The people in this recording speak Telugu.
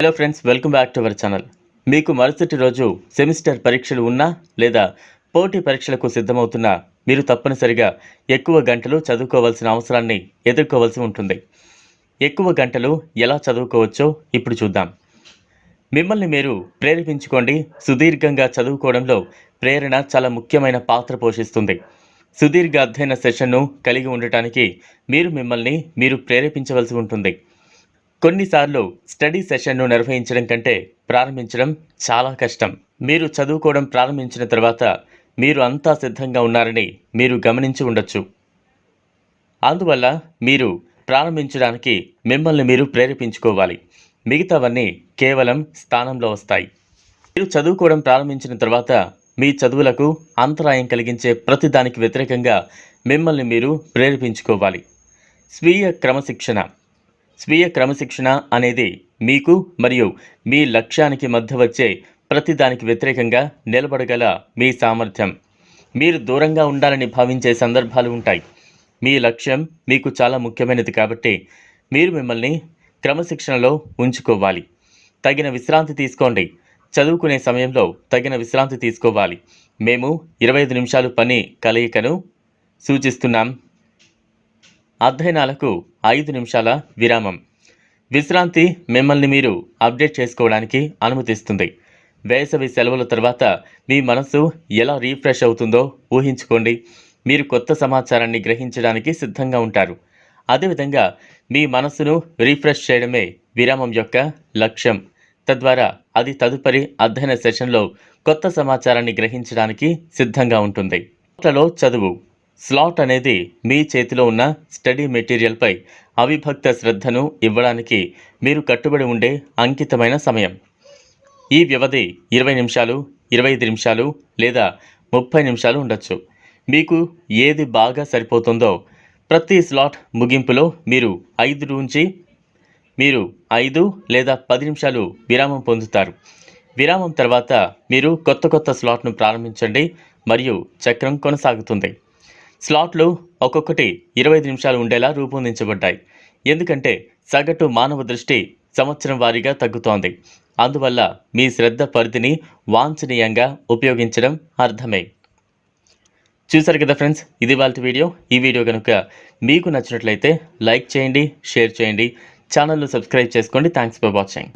Hello friends welcome back to our channel మీకు మరుసటి రోజు సెమిస్టర్ పరీక్షలు ఉన్నా లేదా పోటీ పరీక్షలకు సిద్ధమవుతున్నా మీరు తప్పనిసరిగా ఎక్కువ గంటలు చదువుకోవాల్సిన అవసరాన్ని ఎదుర్కోవాల్సి ఉంటుంది. ఎక్కువ గంటలు ఎలా చదువుకోవచ్చో ఇప్పుడు చూద్దాం. మిమ్మల్ని మీరు ప్రేరేపించుకోండి. సుదీర్ఘంగా చదువుకోవడంలో ప్రేరణ చాలా ముఖ్యమైన పాత్ర పోషిస్తుంది. సుదీర్ఘ అధ్యయన సెషన్ను కలిగి ఉండటానికి మీరు మిమ్మల్ని మీరు ప్రేరేపించవలసి ఉంటుంది. కొన్నిసార్లు స్టడీ సెషన్ను నిర్వహించడం కంటే ప్రారంభించడం చాలా కష్టం. మీరు చదువుకోవడం ప్రారంభించిన తర్వాత మీరు అంతా సిద్ధంగా ఉన్నారని మీరు గమనించి ఉండొచ్చు. అందువల్ల మీరు ప్రారంభించడానికి మిమ్మల్ని మీరు ప్రేరేపించుకోవాలి. మిగతావన్నీ కేవలం స్థానంలో వస్తాయి. మీరు చదువుకోవడం ప్రారంభించిన తర్వాత మీ చదువులకు అంతరాయం కలిగించే ప్రతిదానికి వ్యతిరేకంగా మిమ్మల్ని మీరు ప్రేరేపించుకోవాలి. స్వీయ క్రమశిక్షణ. స్వీయ క్రమశిక్షణ అనేది మీకు మరియు మీ లక్ష్యానికి మధ్య వచ్చే ప్రతిదానికి వ్యతిరేకంగా నిలబడగల మీ సామర్థ్యం. మీరు దూరంగా ఉండాలని భావించే సందర్భాలు ఉంటాయి. మీ లక్ష్యం మీకు చాలా ముఖ్యమైనది కాబట్టి మీరు మిమ్మల్ని క్రమశిక్షణలో ఉంచుకోవాలి. తగిన విశ్రాంతి తీసుకోండి. చదువుకునే సమయంలో తగిన విశ్రాంతి తీసుకోవాలి. మేము ఇరవై ఐదు నిమిషాలు పని కలయికను సూచిస్తున్నాం. అధ్యయనాలకు ఐదు నిమిషాల విరామం. విశ్రాంతి మిమ్మల్ని మీరు అప్డేట్ చేసుకోవడానికి అనుమతిస్తుంది. వేసవి సెలవుల తర్వాత మీ మనసు ఎలా రీఫ్రెష్ అవుతుందో ఊహించుకోండి. మీరు కొత్త సమాచారాన్ని గ్రహించడానికి సిద్ధంగా ఉంటారు. అదేవిధంగా మీ మనసును రీఫ్రెష్ చేయడమే విరామం యొక్క లక్ష్యం. తద్వారా అది తదుపరి అధ్యయన సెషన్లో కొత్త సమాచారాన్ని గ్రహించడానికి సిద్ధంగా ఉంటుంది. స్లాట్లలో చదువు. స్లాట్ అనేది మీ చేతిలో ఉన్న స్టడీ మెటీరియల్పై అవిభక్త శ్రద్ధను ఇవ్వడానికి మీరు కట్టుబడి ఉండే అంకితమైన సమయం. ఈ వ్యవధి ఇరవై నిమిషాలు ఇరవై ఐదు నిమిషాలు లేదా ముప్పై నిమిషాలు ఉండొచ్చు. మీకు ఏది బాగా సరిపోతుందో ప్రతి స్లాట్ ముగింపులో మీరు ఐదు నుంచి మీరు ఐదు లేదా పది నిమిషాలు విరామం పొందుతారు. విరామం తర్వాత మీరు కొత్త కొత్త స్లాట్ను ప్రారంభించండి మరియు చక్రం కొనసాగుతుంది. స్లాట్లు ఒక్కొక్కటి ఇరవై నిమిషాలు ఉండేలా రూపొందించబడ్డాయి. ఎందుకంటే సగటు మానవ దృష్టి సంవత్సరం వారీగా తగ్గుతోంది. అందువల్ల మీ శ్రద్ధ పరిధిని వాంఛనీయంగా ఉపయోగించడం అర్థమే. చూసారు కదా ఫ్రెండ్స్ ఇది వాళ్ళ వీడియో. ఈ వీడియో కనుక మీకు నచ్చినట్లయితే లైక్ చేయండి షేర్ చేయండి. ఛానల్ను సబ్స్క్రైబ్ చేసుకోండి. Thanks for watching.